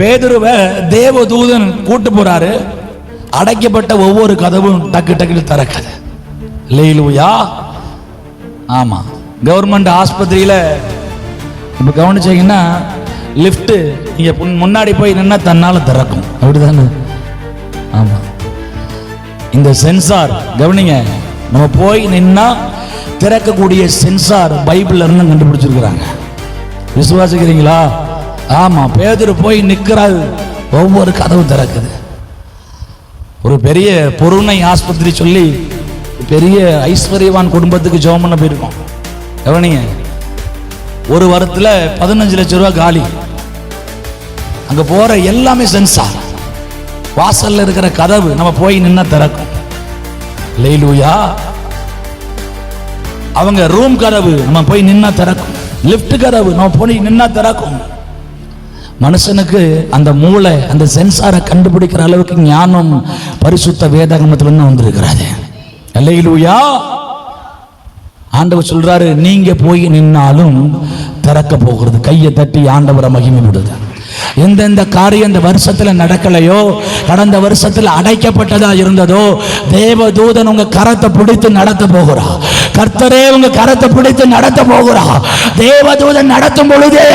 பேதுருவை தேவதூதன் கூட்டு போறாரு. அடைக்கப்பட்ட ஒவ்வொரு கதவும் டக்கு டக்குன்னு திறக்குது. லேலுயா. ஆமா. கவர்மெண்ட் ஆஸ்பத்திரியில இப்ப கவனிச்சீங்கன்னா லிஃப்ட்டு நீங்க முன்னாடி போய் நின்னா தன்னால திறக்கும். அப்படிதானே? ஆமா. இந்த சென்சார் கவனிங்க. நம்ம போய் நின்னா திறக்கக்கூடிய சென்சார் பைபிள் இருந்து கண்டுபிடிச்சிருக்கிறாங்க. விசுவாசிக்கிறீங்களா? ஆமா பேதர் போய் நிக்கிறாரு ஒவ்வொரு கதவு திறக்குது. ஒரு பெரிய பொருணை ஆஸ்பத்திரி சொல்லி பெரிய ஐஸ்வர்யவான் குடும்பத்துக்கு ஜோம் பண்ண போயிருக்கோம் எவனிங்க ஒரு வாரத்தில் பதினஞ்சு லட்சம் ரூபாய் காலி. அங்க போற எல்லாமே சென்சார் வாசல்ல இருக்கிற கதவு நம்ம போய் நின்னா திறக்கும். லேலூயா அவங்க ரூம் கதவு நம்ம போய் நின்னா திறக்கும். லிஃப்ட் கதவு நம்ம போய் நின்னா திறக்கும். மனுஷனுக்கு அந்த மூளை அந்த சென்சாரை கண்டுபிடிக்கிற அளவுக்கு ஞானம் பரிசுத்த வேதாகமத்துல வந்திருக்கிறாரு. அல்லையிலூயா ஆண்டவர் சொல்றாரு நீங்க போய் நின்னாலும் திறக்க போகிறது கையை தட்டி ஆண்டவரை மகிமைப்படுது எந்தெந்த காரியம் இந்த வருஷத்துல நடக்கலையோ கடந்த வருஷத்துல அடைக்கப்பட்டதா இருந்ததோ தேவதூதன் உங்க கரத்தை பிடித்து நடத்த போகிறா. கர்த்தரே உங்க கரத்தை பிடித்து நடத்த போகிறா. தேவதூதன் நடத்தும் பொழுதே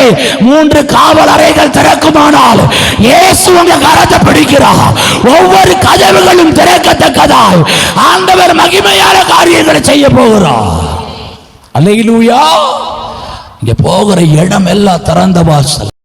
மூன்று காவல் அறைகள் திறக்குமானால் இயேசு உங்க கரத்தை பிடிக்கிறா. ஒவ்வொரு கதவுகளும் திறக்கத்தக்கதாய் ஆண்டவர் மகிமையான காரியங்களை செய்ய போகிறார் அல்லேலூயா. இங்க போகிற இடம் எல்லாம் திறந்த வாசல்.